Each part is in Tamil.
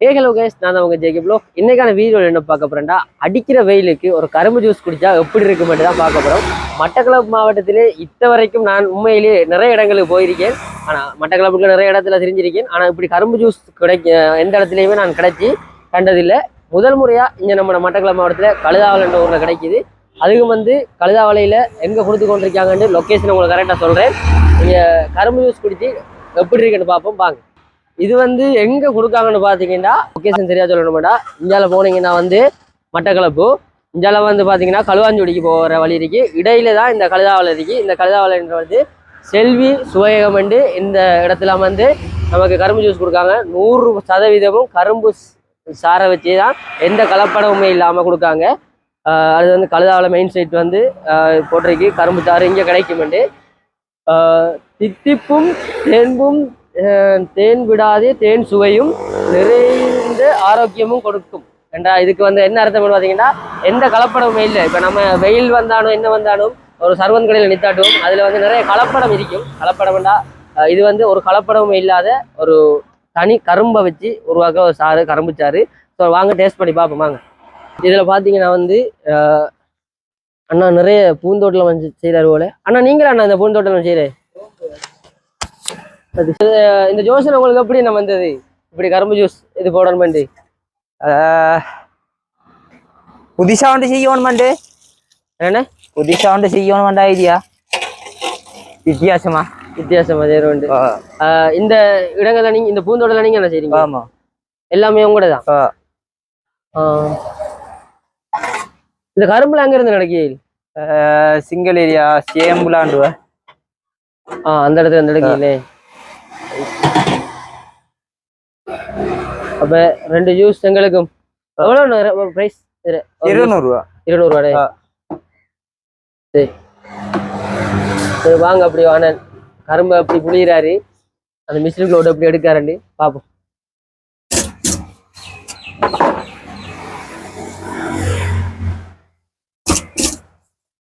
ஏ ஹலோ கேஸ் நான் தான் உங்க ஜெய்கே ப்ளோ இன்னைக்கான வீடியோ என்ன பார்க்க போறேன்டா அடிக்கிற வெயிலுக்கு ஒரு கரும்பு ஜூஸ் குடிச்சா எப்படி இருக்கு மட்டும் தான் பார்க்க போறோம். மட்டக்களப்பு மாவட்டத்திலே இத்த வரைக்கும் நான் உண்மையிலே நிறைய இடங்களுக்கு போயிருக்கேன். ஆனால் மட்டக்களப்புக்கு நிறைய இடத்துல தெரிஞ்சிருக்கேன். ஆனால் இப்படி கரும்பு ஜூஸ் கிடைக்க எந்த இடத்துலையுமே நான் கிடைச்சி கண்டதில்லை. முதல் முறையாக இங்கே நம்ம மட்டக்களப்பு மாவட்டத்தில் கழுதாவல் ஊரில் கிடைக்கிது. அதுவும் வந்து கழுதாவலையில் எங்கே கொடுத்து கொண்டிருக்காங்கன்னு லொக்கேஷன் உங்களுக்கு கரெக்டாக சொல்கிறேன் நீங்கள் கரும்பு ஜூஸ் குடித்து எப்படி இருக்குன்னு பார்ப்போம். வாங்க. இது வந்து எங்க கொடுக்காங்கன்னு பாத்தீங்கன்னா லொக்கேஷன் சரியா சொல்லணுமாடா. இந்தியால போனீங்கன்னா வந்து மட்டக்களப்பு. இந்தியால வந்து பாத்தீங்கன்னா களுவாஞ்சோடிக்கு போகிற வழி இருக்கு. இடையில தான் இந்த கழுதாவளை இருக்கு. இந்த கழுதாவளைன்ற வந்து செல்வி சுவையகம் வந்து இந்த இடத்துல வந்து நமக்கு கரும்பு ஜூஸ் கொடுக்காங்க. நூறு சதவீதமும் கரும்பு சாரை வச்சு தான் எந்த கலப்படமுமே இல்லாமல் கொடுக்காங்க. அது வந்து கழுதாவளை மெயின் சைட் வந்து போட்டிருக்கு. கரும்பு சாறு இங்கே கிடைக்குமெண்டு. வந்து தித்திப்பும் தேன்பும் தேன் விடாதே தேன் சுவையும் நிறைந்த ஆரோக்கியமும் கொடுக்கும். என்றா இதுக்கு வந்து என்ன அர்த்தம் பார்த்தீங்கன்னா எந்த கலப்படமுமே இல்லை. இப்போ நம்ம வெயில் வந்தாலும் என்ன வந்தாலும் ஒரு சர்வன் கடையில் நித்தாட்டுவோம் அதில் வந்து நிறைய கலப்படம் இருக்கும். கலப்படம்டா இது வந்து ஒரு கலப்படமும் இல்லாத ஒரு தனி கரும்பை வச்சு உருவாக்க ஒரு சாறு கரும்பு சாறு. ஸோ வாங்க டேஸ்ட் பண்ணி பார்ப்போம் வாங்க. இதில் பார்த்தீங்கன்னா வந்து அண்ணா நிறைய பூந்தோட்டம் வந்து செய்கிறாரு போல. அண்ணா நீங்களா அண்ணா இந்த பூந்தோட்டம் செய்கிறேன் இந்த ஜோசன் உங்களுக்கு எப்படி என்ன வந்தது? இப்படி கரும்பு ஜூஸ் இது போடணுமெண்டு புதுசா வந்து செய்யணுமாண்டு என்ன புதுசா வந்து செய்யணுமாண்டா ஐடியா. வித்தியாசமா? வித்தியாசம் அது உண்டு இந்த இடங்கள்ல நீங்க இந்த பூந்தோட்டம்ல நீங்க என்ன செய்றீங்க? ஆமா. எல்லாமே உங்களோட தான்? இந்த கரும்புல அங்க இருந்து நடக்கியல் சிங்கிள் ஏரியா சேம்புலாண்டுவ. ஆ அந்த இடத்துல அந்த இடக்கிலே அப்ப ரெண்டு ஜூஸ் எங்களுக்கும். எவ்வளவு பிரைஸ் இருநூறு ரூபா இருநூறு ஆ. சரி. சரி வாங்க அப்படி வாங்க கரும்பு அப்படி புளியிறாரு அந்த மிஷினுக்குள்ள எப்படி எடுக்காருண்டு பாப்போம்.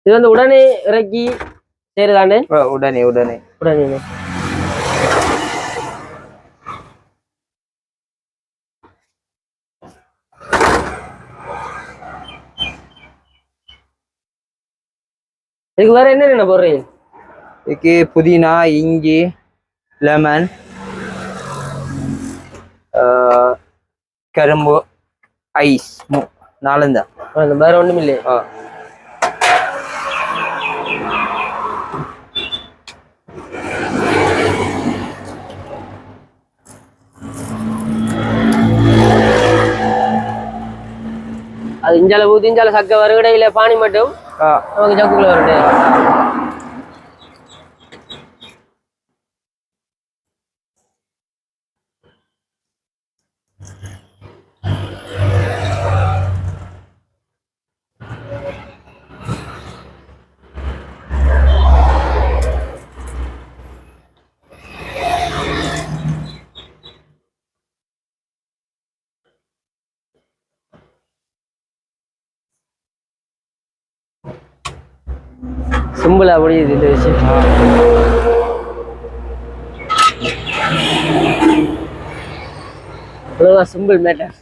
இது வந்து உடனே இறக்கி ஆ, உடனே உடனே. உடனே இதுக்கு வேற என்ன போடுறீங்க? இதுக்கு புதினா இஞ்சி லெமன் கரும்பு ஐஸ் நாலந்தான் அந்த வேற ஒண்ணும் இல்லையே அது இஞ்சால ஊத்தி இஞ்சால சக்க வருகடையில பானி மட்டும் நமக்கு ஜக்குக்குள்ள வருது. சிம்பிளா முடியுது இந்த விஷயம். அவ்வளவுதான் சிம்பிள் மேட்டர்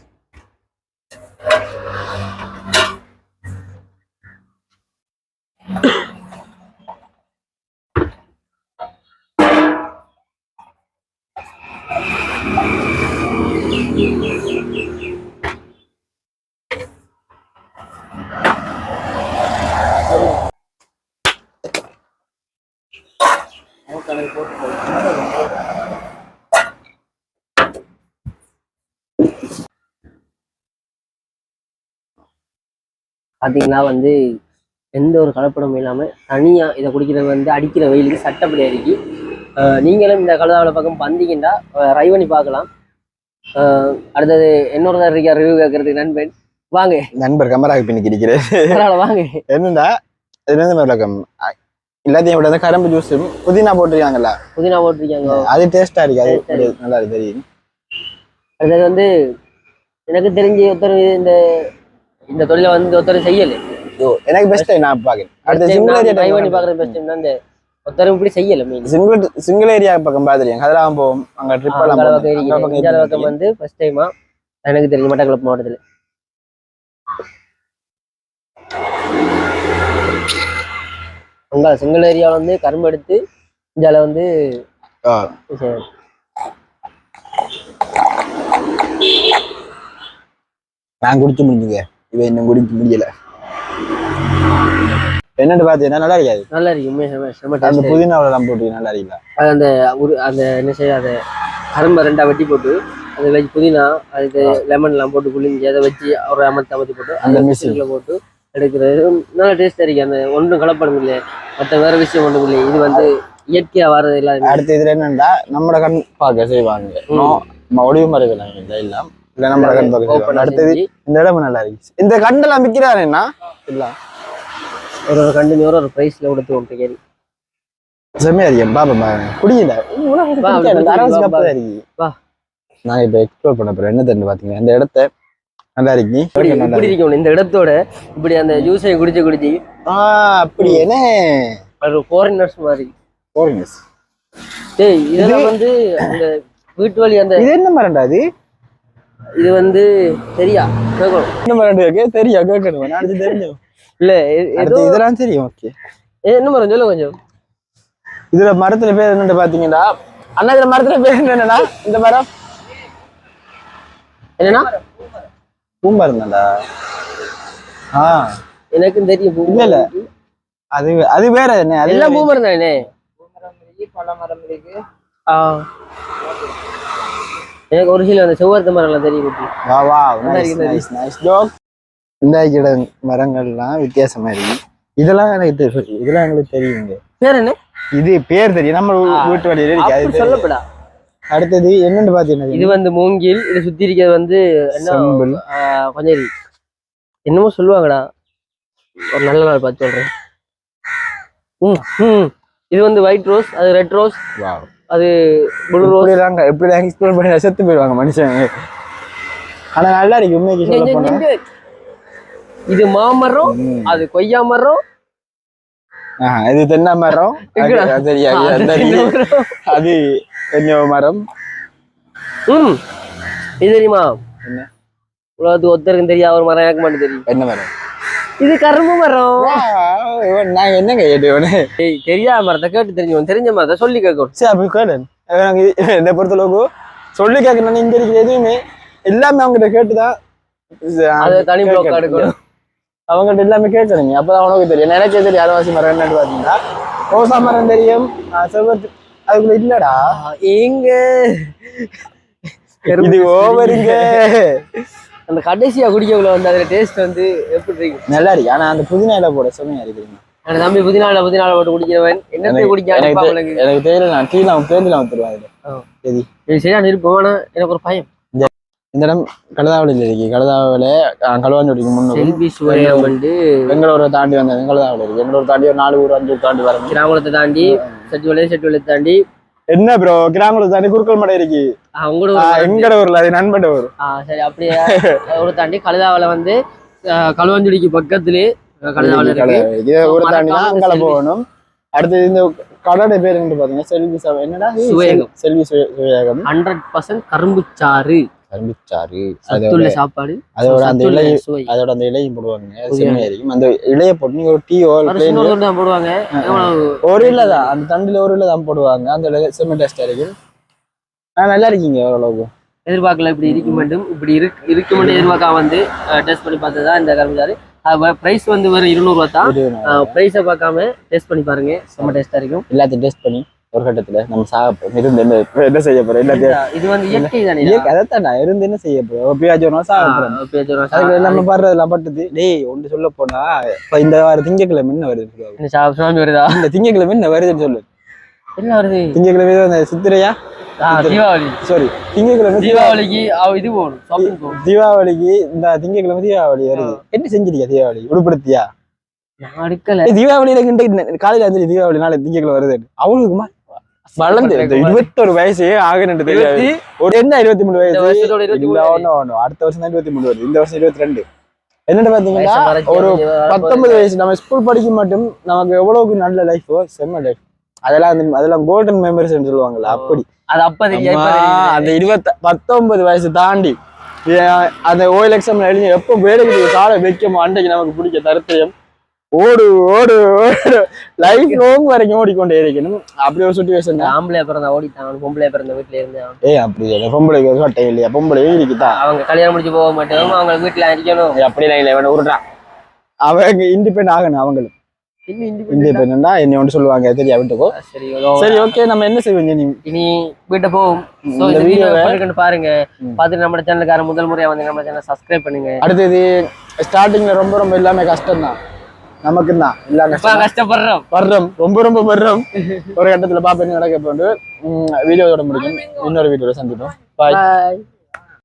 பார்த்தீங்கன்னா வந்து எந்த ஒரு கலப்படமும் இல்லாமல் தனியாக இதை குடிக்கிறது வந்து அடிக்கிற வெயிலுக்கு சட்டப்படி அடிக்கி நீங்களும் இந்த கலதாவளை பக்கம் வந்தீங்கன்னா ட்ரை பண்ணி பார்க்கலாம். அடுத்தது இன்னொரு இருக்கார் ரிவ்யூ கேட்கறதுக்கு நண்பன் வாங்க. நண்பர் கமராக பின்னிக்கு இருக்கிறேன் பரவாயில்ல வாங்க. என்னடா இது விளக்கம் எல்லாத்தையும் விட கரும்பு ஜூஸ் புதினா போட்டிருக்காங்கல்ல? புதினா போட்டிருக்காங்க. அது டேஸ்டா இருக்கு. அது. நல்லா இருக்கு தெரியும் அடுத்தது வந்து எனக்கு தெரிஞ்சு ஒருத்தர் இந்த இந்த தொழிலை வந்து ஒருத்தர் செய்யலை. எனக்கு பெஸ்ட் நான் பாக்கிறேன் அடுத்த சிங்கிள் ட்ரை பண்ணி ஏரியா பார்க்குறது பெஸ்ட் தான். இந்த ஒருத்தரும் இப்படி செய்யலை சிங்கிள் சிங்கிள் ஏரியா பக்கம் பாத்துருக்கேன் கதிராம போவோம் அங்க ட்ரிப் எல்லாம். பக்கம் வந்து ஃபர்ஸ்ட் டைமா எனக்கு தெரியும் மட்டக்களப்பு மாவட்டத்தில். அங்கே செங்கல் ஏரியாவில் வந்து கரும்பு எடுத்து இந்தியாவில் வந்து. நான் குடிச்சு முடிஞ்சுங்க இவன் இன்னும் குடிக்க முடியல என்னன்னு பாத்தீங்கன்னா நல்லா இருக்காது நல்லா இருக்கு அந்த. புதினாவில் எல்லாம் போட்டு நல்லா இருக்கல அது அந்த ஒரு அந்த என்ன செய்ய அதை கரும்பை ரெண்டா வெட்டி போட்டு அதை வச்சு புதினா அதுக்கு லெமன் எல்லாம் போட்டு புளிஞ்சு அதை வச்சு ஒரு அமர்த்தி அமர்த்தி போட்டு அந்த. மிஷினில் போட்டு எடுக்கிறது. நல்லா டேஸ்டாக இருக்கு. அந்த ஒன்றும் கலப்படம் இல்லை மற்ற வேற விஷயம் ஒன்றும் இல்லை இது வந்து இயற்கையாக வர்றது இல்லாத அடுத்து இதுல என்னன்னா நம்மட கண் பார்க்க செய்வாங்க. ஒளிவு மறைக்கலாம் இல்லை இல்ல. இல்ல நம்மட கண் பார்க்க செய்வாங்க. அடுத்தது இந்த இடம் நல்லா இருக்கு இந்த கண்டெல்லாம் விற்கிறாருன்னா இல்ல. ஒரு ஒரு கண்டினியூ ஒரு ப்ரைஸில் கொடுத்து கொண்டு கேள்வி செம்மையா இருக்கேன் பாப்பா பாருங்க வா. நான் இப்ப எக்ஸ்ப்ளோர் பண்ண போறேன். என்ன தெரிஞ்சு பாத்தீங்க இந்த இடத்த நல்லா இருக்கு? இப்படி. இருக்கணும். இந்த இடத்தோட இப்படி அந்த ஜூஸை குடிச்சு குடிச்சு. ஆ அப்படி என்ன? ஒரு ஃபாரினர்ஸ் மாதிரி. போறீங்க டேய் இதெல்லாம் வந்து அந்த வீட்டு வழி அந்த இது என்ன மரண்டா அது இது வந்து சரியா கேட்கணும் என்ன மரண்டு இருக்கு தெரியும் கேட்கணும் நான் அடுத்து தெரியும் இல்ல இதெல்லாம் தெரியும் ஓகே ஏ, என்ன மரம்? சொல்ல கொஞ்சம். இதுல மரத்துல பேர் என்னன்னு பாத்தீங்கன்னா அண்ணா இதுல மரத்துல பேர் என்னன்னா இந்த மரம். என்னன்னா? பூமரம் தான்டா ஆ. எனக்கும் தெரியும் இல்ல, இல்ல. அது அது வேற என்ன அது எல்லாம் பூமரம் தானே? பழமரம் இருக்கு ஆ. எனக்கு ஒரு சில அந்த செவ்வரத்து மரம்லாம் தெரியும் குட்டி. வா வா. நைஸ் இருக்கு, நைஸ் நைஸ் ஜோக் இந்த கிட மரங்கள்லாம் வித்தியாசமா இருக்கு. இதெல்லாம் எனக்கு தெரியும் இதெல்லாம் எங்களுக்கு தெரியுங்க. பேர் என்ன? இது பேர் தெரியும். நம்ம வீட்டு வழியில இருக்கு. அது தெரியும். சொல்லப்படா. அடுத்தது என்னன்னு பாத்தீங்கன்னா இது வந்து மூங்கில் இது சுத்தி இருக்கிறது வந்து என்ன கொஞ்சம். என்னமோ சொல்லுவாங்கடா. ஒரு நல்ல நாள் பார்த்து சொல்றேன். ம் இது வந்து ஒயிட் ரோஸ் அது ரெட் ரோஸ் அது ப்ளூ ரோஸ் எப்படிதாங்க எப்படிதான் எக்ஸ்ப்ளோர் பண்ணி செத்து போயிடுவாங்க மனுஷன். ஆனா நல்லா இருக்கு உண்மைக்கு சொல்ல போனா. இது மாமரம். அது கொய்யா மரம் இது தென்னை மரம். அது- தென்னை. மரம். அது தென்னை மரம். ம். இது தெரியுமா? என்ன? உலகத்துக்கு ஒருத்தருக்கும் தெரியாத ஒரு மரம் எனக்கு மட்டும் தெரியும். தென்னை மரம்? இது கரும்பு மரம். நான் என்னங்க கேட்டுவனே ஏய் தெரியாத மரத்தை கேட்டு தெரிஞ்சவன் தெரிஞ்ச மரத்தை சொல்லி கேட்கணும். சரி அப்படி கேளு என்னை பொறுத்தளவுக்கு சொல்லி கேட்கணும் இங்க இருக்கிற எதுவுமே எல்லாமே அவங்ககிட்ட கேட்டுதான். அதை தனி கேட்கணும். எடுக்கணும். அவங்ககிட்ட எல்லாமே கேட்கணுங்க அப்பதான் அவனுக்கு தெரியும். எனக்கே தெரியும். அரைவாசி மரம் என்னன்னு பாத்தீங்கன்னா ரோசா மரம் தெரியும். ஆஹ் செவ்வரத்து அதுக்குள்ள இல்லடா. எங்க? இது ஓவருங்க அந்த கடைசியா குடிக்கக்குள்ள வந்து அதுல டேஸ்ட் வந்து எப்படி இருக்கு? நல்லா இருக்கு. ஆனா அந்த புதினா இலை போட செம்மையா இருக்குதுங்க எனக்கு தம்பி புதினால புதினால போட்டு குடிக்கிறவன். என்னத்தை எனக்கு- குடிக்காம எனக்கு தெரியல. நான் டீ நான் பேர்ல வந்துருவேன் இது. சரியான இருப்போம் ஆனா எனக்கு ஒரு பயம். இந்த இடம் கழுதாவளியில் இருக்கு. கழுதாவளி கழுவாஞ்சோடிக்கு முன்னூறு. வந்து பெங்களூரை தாண்டி வந்த கழுதாவளி இருக்கு. பெங்களூர் தாண்டி ஒரு நாலு ஊர் அஞ்சு ஊர் தாண்டி வரணும் கிராமத்தை தாண்டி செட்டுவலை செட்டுவலை தாண்டி. என்ன ப்ரோ கிராமங்களை தாண்டி குறுக்கல் மடை இருக்கு. எங்கட ஊர்ல அது நண்பட ஊர். சரி அப்படியே ஒரு தாண்டி கழுதாவளை வந்து அஹ், களுவாஞ்சுடிக்கு பக்கத்திலே அஹ், கழுதாவளை இருக்கு. இதே ஊரை தாண்டி தான் மறக்காம அங்கால செல்வி. போகணும். அடுத்தது இந்த கடோட பேர் பாத்தீங்கன்னா செல்வி என்னடா. செல்வி சுவேகம் ஹண்ட்ரட் பர்சன்ட் கரும்புச்சாறு. கரும்பிச்சாறு அதோட சாப்பாடு அதோட அந்த சத்துள்ள இலை சுவை. அதோட அந்த இலையும் போடுவாங்க. செம்மையா இருக்கும் அந்த இலையை போட்டு நீங்க ஒரு தான் போடுவாங்க. ஒரு இல்ல தான். அந்த தண்டுல ஒரு இல்ல தான் போடுவாங்க. அந்த செம்ம டேஸ்டா இருக்கும் நல்லா இருக்கீங்க ஓரளவுக்கு. எதிர்பார்க்கல இப்படி இருக்க வேண்டும். இப்படி இருக்கு இருக்க மட்டும் எதிர்பார்க்காம வந்து டெஸ்ட் பண்ணி பார்த்தது தான் இந்த கரும்புச்சாறு. ப்ரைஸ் வந்து வெறும் இருநூறுவா தான் ப்ரைஸை பார்க்காம டேஸ்ட் பண்ணி பாருங்க. செம்ம டேஸ்டா இருக்கும் எல்லாத்தையும் டேஸ்ட் பண்ணி. ஒரு கட்டத்துல நம்ம சாப்பிட இருந்து என்ன என்ன செய்ய போறோம்? எல்லாத்தையும் இது வந்து இயற்கை தானே இயற்கை அதைத்தான் நான். இருந்து என்ன செய்ய போறோம்? பியாஜோனா சாப்பிடுறோம் அதுக்கு நம்ம பாடுறதுலாம் பட்டது. டேய் ஒன்று சொல்ல போனா இப்ப இந்த வார திங்கக்கிழமை என்ன வருது வருதா? இந்த திங்கக்கிழமை என்ன வருதுன்னு சொல்லு. என்ன வருது? திங்கக்கிழமை அந்த சித்திரையா? தீபாவளி. சாரி திங்கக்கிழமை தீபாவளி தீபாவளிக்கு இது போகணும் தீபாவளிக்கு இந்த திங்கக்கிழமை தீபாவளி வருது. என்ன செஞ்சிருக்கியா தீபாவளி? உடுப்படுத்தியா நான் அடுக்கல ஏய், தீபாவளியில கிட்ட காலையில வந்து தீபாவளி நாளை திங்கக்கிழமை வருது அவளுக்குமா வளர்ந்து இருபத்தொரு வயசு ஆகணுட்டு தெரியாது. ஒரு என்ன இருபத்தி மூணு வயசு? அடுத்த வருஷம் தான் இருபத்தி மூணு வருது. இந்த வருஷம் இருபத்தி ரெண்டு என்னன்னு பாத்தீங்கன்னா ஒரு. பத்தொன்பது வயசு நம்ம ஸ்கூல் படிக்க மட்டும் நமக்கு எவ்வளவுக்கு நல்ல லைஃப் செம்ம லைஃப் அதெல்லாம் அந்த அதெல்லாம் கோல்டன் மெமரிஸ் சொல்லுவாங்கல்ல அப்படி. அது அப்ப. அந்த இருபத்த பத்தொன்பது வயசு தாண்டி அந்த ஓயில் எக்ஸாம் எழுதி எப்போ வேலைக்கு காலை வைக்கமோ அன்றைக்கு நமக்கு பிடிச்ச தருத்தியம். ஓடு ஓடு ஓடு. லைஃப் லாங் வரைக்கும் ஓடிக்கொண்டே இருக்கணும். அப்படி ஒரு சுச்சுவேஷன் ஆம்பளை பிறந்த ஓடிட்டான் பொம்பளை பிறந்த வீட்டுல இருந்து. ஏய் அப்படி இல்லை. பொம்பளைக்கு ஒரு சட்டை இல்லையா? பொம்பளையும் இருக்குதா? அவங்க கல்யாணம் முடிச்சு போக மாட்டோம் அவங்க வீட்டுல இருக்கணும். அப்படிலாம் இல்லை இவனை விடுறான் அவங்க இண்டிபெண்ட் ஆகணும் அவங்களும். இண்டிபெண்டா என்ன ஒன்று சொல்லுவாங்க தெரியா விட்டுக்கோ. சரி ஓகே நம்ம என்ன செய்வோம் இனி வீட்டை போவோம். இந்த வீடியோ பாருங்க. பார்த்துட்டு நம்ம சேனலுக்கார முதல் முறையா வந்து நம்ம சேனல் சப்ஸ்கிரைப் பண்ணுங்க. அடுத்தது ஸ்டார்டிங்ல ரொம்ப ரொம்ப எல்லாமே கஷ்டம் தான் நமக்கு தான் கஷ்டம் கஷ்டப்படுறோம். வர்றோம். ரொம்ப ரொம்ப வர்றோம். ஒரு கட்டத்துல பாப்பா என்ன நடக்க போண்டு வீடியோட முடிக்கும் இன்னொரு வீடியோட சந்திப்போம். பாய் Bye.